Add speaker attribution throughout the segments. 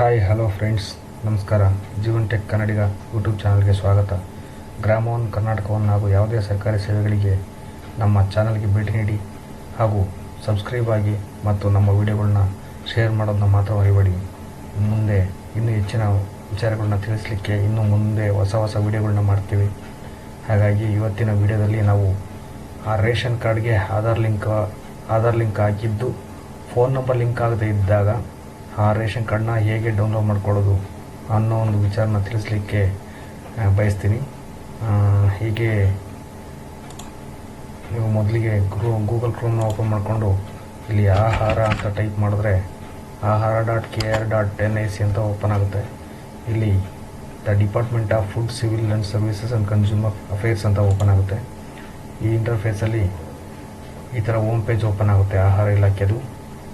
Speaker 1: Hi hello friends ನಮಸ್ಕಾರ. Jeevan tech ಕನ್ನಡಿಗ YouTube ಚಾನಲ್ಗೆ ಸ್ವಾಗತ. ಗ್ರಾಮವನ್ನು, ಕರ್ನಾಟಕವನ್ನು ಹಾಗೂ ಯಾವುದೇ ಸರ್ಕಾರಿ ಸೇವೆಗಳಿಗೆ ನಮ್ಮ ಚಾನಲ್ಗೆ ಭೇಟಿ ನೀಡಿ ಹಾಗೂ ಸಬ್ಸ್ಕ್ರೈಬ್ ಆಗಿ ಮತ್ತು ನಮ್ಮ ವಿಡಿಯೋಗಳನ್ನ ಶೇರ್ ಮಾಡೋದನ್ನ ಮಾತ್ರ ಮರಿಬೇಡಿ. ಮುಂದೆ ಇನ್ನೂ ಹೆಚ್ಚಿನ ವಿಚಾರಗಳನ್ನ ತಿಳಿಸಲಿಕ್ಕೆ ಇನ್ನು ಮುಂದೆ ಹೊಸ ಹೊಸ ವಿಡಿಯೋಗಳನ್ನ ಮಾಡ್ತೀವಿ. ಹಾಗಾಗಿ ಇವತ್ತಿನ ವಿಡಿಯೋದಲ್ಲಿ ನಾವು ಆ ರೇಷನ್ ಕಾರ್ಡ್ಗೆ ಆಧಾರ್ ಲಿಂಕ್ ಆಧಾರ್ ಲಿಂಕ್ ಹಾಕಿದ್ದು ಫೋನ್ ನಂಬರ್ ಲಿಂಕ್ ಆಗದೇ ಇದ್ದಾಗ ಆ ರೇಷನ್ ಕಾರ್ಡನ್ನ ಹೇಗೆ ಡೌನ್ಲೋಡ್ ಮಾಡ್ಕೊಳ್ಳೋದು ಅನ್ನೋ ಒಂದು ವಿಚಾರನ ತಿಳಿಸ್ಲಿಕ್ಕೆ ಬಯಸ್ತೀನಿ. ಹೀಗೆ ನೀವು ಮೊದಲಿಗೆ ಗ್ರೂ ಗೂಗಲ್ ಕ್ರೋಮ್ನ ಓಪನ್ ಮಾಡಿಕೊಂಡು ಇಲ್ಲಿ ಆಹಾರ ಅಂತ ಟೈಪ್ ಮಾಡಿದ್ರೆ Ahara dot K R dot N I C ಅಂತ ಓಪನ್ ಆಗುತ್ತೆ. ಇಲ್ಲಿ the department of food civil and services and consumer affairs ಅಂತ ಓಪನ್ ಆಗುತ್ತೆ. ಈ ಇಂಟರ್ಫೇಸಲ್ಲಿ ಈ ಥರ ಹೋಮ್ ಪೇಜ್ ಓಪನ್ ಆಗುತ್ತೆ, ಆಹಾರ ಇಲಾಖೆದು.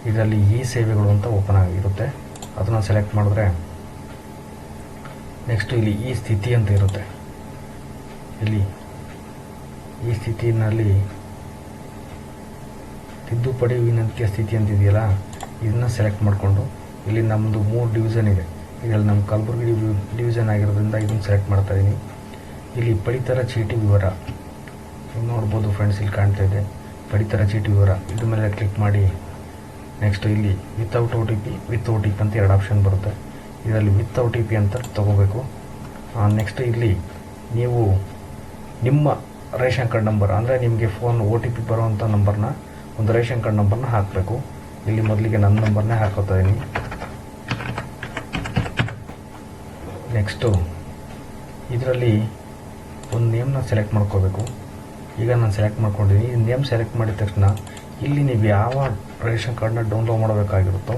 Speaker 1: ಇದರಲ್ಲಿ ಈ ಸೇವೆಗಳು ಅಂತ ಓಪನ್ ಆಗಿರುತ್ತೆ. ಅದನ್ನು ಸೆಲೆಕ್ಟ್ ಮಾಡಿದ್ರೆ ನೆಕ್ಸ್ಟ್ ಇಲ್ಲಿ ಈ ಸ್ಥಿತಿ ಅಂತ ಇರುತ್ತೆ. ಇಲ್ಲಿ ಈ ಸ್ಥಿತಿನಲ್ಲಿ ತಿದ್ದುಪಡಿ ವಿನಂತಿಯ ಸ್ಥಿತಿ ಅಂತ ಇದೆಯಲ್ಲ, ಇದನ್ನ ಸೆಲೆಕ್ಟ್ ಮಾಡಿಕೊಂಡು ಇಲ್ಲಿ ನಮ್ಮದು ಮೂರು ಡಿವಿಷನ್ ಇದೆ. ಇದರಲ್ಲಿ ನಮ್ಮ ಕಲಬುರಗಿ ಡಿವಿ- ಡಿವಿಷನ್ ಆಗಿರೋದ್ರಿಂದ ಇದನ್ನು ಸೆಲೆಕ್ಟ್ ಮಾಡ್ತಾ ಇದ್ದೀನಿ ಇಲ್ಲಿ ಪಡಿತರ ಚೀಟಿ ವಿವರ ನೋಡ್ಬೋದು ಫ್ರೆಂಡ್ಸ್ ಇಲ್ಲಿ ಕಾಣ್ತಾ ಇದೆ. ಪಡಿತರ ಚೀಟಿ ವಿವರ. ಇದ್ರ ಮೇಲೆ ಕ್ಲಿಕ್ ಮಾಡಿ. ನೆಕ್ಸ್ಟ್ ಇಲ್ಲಿ without O T P with O T P ಅಂತ ಎರಡು ಆಪ್ಷನ್ ಬರುತ್ತೆ. ಇದರಲ್ಲಿ ವಿತ್ ಒ ಟಿ ಪಿ ಅಂತ ತಗೋಬೇಕು. ನೆಕ್ಸ್ಟ್ ಇಲ್ಲಿ ನೀವು ನಿಮ್ಮ ರೇಷನ್ ಕಾರ್ಡ್ ನಂಬರ್ ಅಂದರೆ ನಿಮಗೆ ಫೋನ್ ಒ ಟಿ ಪಿ ಬರುವಂಥ ನಂಬರ್ನ ಒಂದು ರೇಷನ್ ಕಾರ್ಡ್ ನಂಬರ್ನ ಹಾಕಬೇಕು. ಇಲ್ಲಿ ಮೊದಲಿಗೆ ನನ್ನ ನಂಬರ್ನೇ ಹಾಕೋತಾ ಇದ್ದೀನಿ ನೆಕ್ಸ್ಟು ಇದರಲ್ಲಿ ಒಂದು ನೇಮ್ನ ಸೆಲೆಕ್ಟ್ ಮಾಡ್ಕೋಬೇಕು. ಈಗ ನಾನು ಸೆಲೆಕ್ಟ್ ಮಾಡ್ಕೊಂಡಿದ್ದೀನಿ ನೇಮ್ ಸೆಲೆಕ್ಟ್ ಮಾಡಿದ ತಕ್ಷಣ ಇಲ್ಲಿ ನೀವು ಯಾವ ರೇಷನ್ ಕಾರ್ಡ್ನ ಡೌನ್ಲೋಡ್ ಮಾಡಬೇಕಾಗಿರುತ್ತೋ,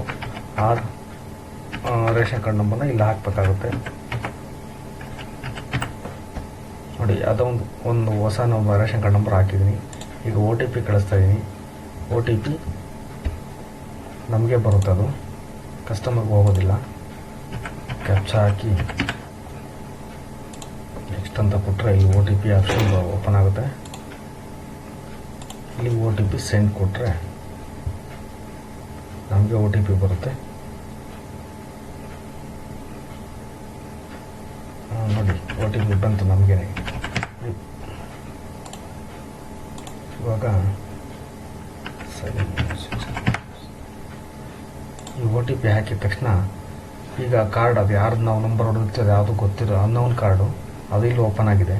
Speaker 1: ಆ ರೇಷನ್ ಕಾರ್ಡ್ ನಂಬರ್ನ ಇಲ್ಲಿ ಹಾಕಬೇಕಾಗುತ್ತೆ. ನೋಡಿ ಅದೊಂದು ಒಂದು ಒಂದು ಹೊಸ ನಂಬರ್ ರೇಷನ್ ಕಾರ್ಡ್ ನಂಬರ್ ಹಾಕಿದ್ದೀನಿ. ಈಗ ಓ ಟಿ ಪಿ ಕಳಿಸ್ತಾ ಇದ್ದೀನಿ ಓ ಟಿ ಪಿ ನಮಗೆ ಬರುತ್ತೆ ಅದು. ಕಸ್ಟಮರ್ಗೆ ಹೋಗೋದಿಲ್ಲ. ಕ್ಯಾಪ್ಚಾ ಹಾಕಿ. ನೆಕ್ಸ್ಟ್ ಅಂತ ಕೊಟ್ಟರೆ ಇಲ್ಲಿ O T P option open ಆಗುತ್ತೆ. ಇಲ್ಲಿ ಓ ಟಿ ಪಿ ಸೆಂಡ್ ಕೊಟ್ಟರೆ ನಮಗೆ ಒ ಟಿ ಪಿ ಬರುತ್ತೆ ನೋಡಿ ಒ ಟಿ ಪಿ ಬಂತು ನಮಗೇನೆ ಇವಾಗ, ಸರಿ, ಈ ಒ ಟಿ ಪಿ ಹಾಕಿದ ತಕ್ಷಣ ಈಗ ಕಾರ್ಡ್ ಅದು ಯಾರ್ದು ನಾವು ನಂಬರ್ ಹೊಡೆದಿರ್ತದೆ ಯಾವುದು ಗೊತ್ತಿರೋ ಅನ್ನೋನ್ ಕಾರ್ಡು ಅದು ಇಲ್ಲಿ ಓಪನ್ ಆಗಿದೆ.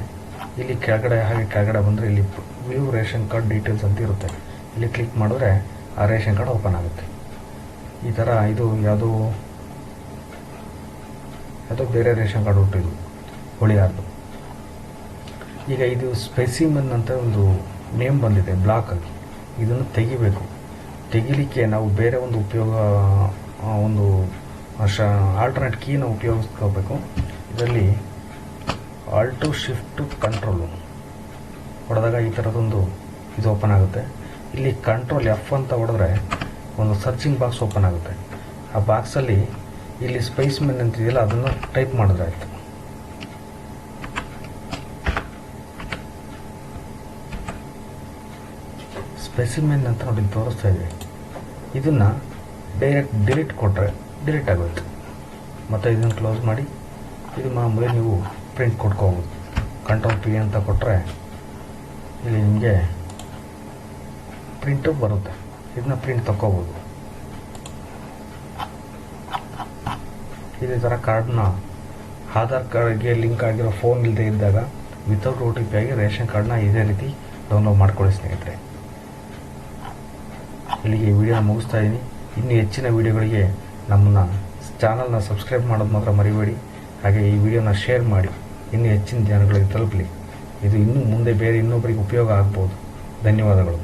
Speaker 1: ಇಲ್ಲಿ ಕೆಳಗಡೆ, ಹಾಗೆ ಕೆಳಗಡೆ ಬಂದರೆ ಇಲ್ಲಿ ವ್ಯೂ ರೇಷನ್ ಕಾರ್ಡ್ ಡೀಟೇಲ್ಸ್ ಅಂತ ಇರುತ್ತೆ. ಇಲ್ಲಿ ಕ್ಲಿಕ್ ಮಾಡಿದ್ರೆ ಆ ರೇಷನ್ ಕಾರ್ಡ್ ಓಪನ್ ಆಗುತ್ತೆ. ಈ ಥರ ಇದು ಯಾವುದೋ ಯಾವುದೋ ಬೇರೆ ರೇಷನ್ ಕಾರ್ಡ್ ಹುಟ್ಟಿದ್ದು, ಹೊಳಿಯಾರ್ದು. ಈಗ ಇದು ಸ್ಪೆಸಿಮನ್ ಅಂತ ಒಂದು ನೇಮ್ ಬಂದಿದೆ ಬ್ಲಾಕ್ ಆಗಿ ಇದನ್ನು ತೆಗಿಬೇಕು. ತೆಗಿಲಿಕ್ಕೆ ನಾವು ಬೇರೆ ಒಂದು ಉಪಯೋಗ ಒಂದು ಶ ಆಲ್ಟರ್ನೇಟ್ ಕೀನ ಉಪಯೋಗಿಸ್ಕೋಬೇಕು. ಇದರಲ್ಲಿ ಆಲ್ಟು ಶಿಫ್ಟು ಕಂಟ್ರೋಲು ಹೊಡೆದಾಗ ಈ ಥರದೊಂದು ಇದು ಓಪನ್ ಆಗುತ್ತೆ. ಇಲ್ಲಿ ಕಂಟ್ರೋಲ್ ಎಫ್ ಅಂತ ಹೊಡೆದ್ರೆ ಒಂದು ಸರ್ಚಿಂಗ್ ಬಾಕ್ಸ್ ಓಪನ್ ಆಗುತ್ತೆ. ಆ ಬಾಕ್ಸಲ್ಲಿ ಇಲ್ಲಿ ಸ್ಪೈಸ್ ಮೆನ್ ಅಂತಿದೆಯಲ್ಲ ಅದನ್ನು ಟೈಪ್ ಮಾಡೋದಾಯಿತು ಆಯಿತು. ಸ್ಪೆಸಿಮೆನ್ ಅಂತ ನೋಡಿ ತೋರಿಸ್ತಾ ಇದೆ. ಇದನ್ನು ಡೈರೆಕ್ಟ್ ಡಿಲೀಟ್ ಕೊಟ್ಟರೆ ಡಿಲೀಟ್ ಆಗೋಯ್ತು ಮತ್ತು ಇದನ್ನು ಕ್ಲೋಸ್ ಮಾಡಿ, ಇದು ಮಾಮೂಲಿ ನೀವು ಪ್ರಿಂಟ್ ಕೊಟ್ಕೋಬೋದು. ಕಂಟ್ರೋಲ್ ಪಿ ಅಂತ ಕೊಟ್ಟರೆ ಇಲ್ಲಿ ನಿಮಗೆ ಪ್ರಿಂಟು ಬರುತ್ತೆ. ಇದನ್ನ ಪ್ರಿಂಟ್ ತಗೋಬೋದು ಇದೇ ಥರ ಕಾರ್ಡ್ನ ಆಧಾರ್ ಕಾರ್ಡ್ಗೆ ಲಿಂಕ್ ಆಗಿರೋ ಫೋನ್ ಇಲ್ಲದೆ ಇದ್ದಾಗ ವಿತೌಟ್ ಒ ಟಿ ಪಿ ಆಗಿ ರೇಷನ್ ಕಾರ್ಡ್ನ ಇದೇ ರೀತಿ ಡೌನ್ಲೋಡ್ ಮಾಡ್ಕೊಳ್ಳಿ ಸ್ನೇಹಿತರೆ. ಇಲ್ಲಿಗೆ ವಿಡಿಯೋನ ಮುಗಿಸ್ತಾ ಇದ್ದೀನಿ ಇನ್ನು ಹೆಚ್ಚಿನ ವಿಡಿಯೋಗಳಿಗೆ ನಮ್ಮನ್ನು ಚಾನಲ್ನ ಸಬ್ಸ್ಕ್ರೈಬ್ ಮಾಡೋದು ಮಾತ್ರ ಮರಿಬೇಡಿ. ಹಾಗೆ ಈ ವಿಡಿಯೋನ ಶೇರ್ ಮಾಡಿ. ಇನ್ನೂ ಹೆಚ್ಚಿನ ಜನಗಳಿಗೆ ತಲುಪಲಿ. ಇದು ಇನ್ನೂ ಮುಂದೆ ಬೇರೆ ಇನ್ನೊಬ್ಬರಿಗೆ ಉಪಯೋಗ ಆಗ್ಬೋದು. ಧನ್ಯವಾದಗಳು.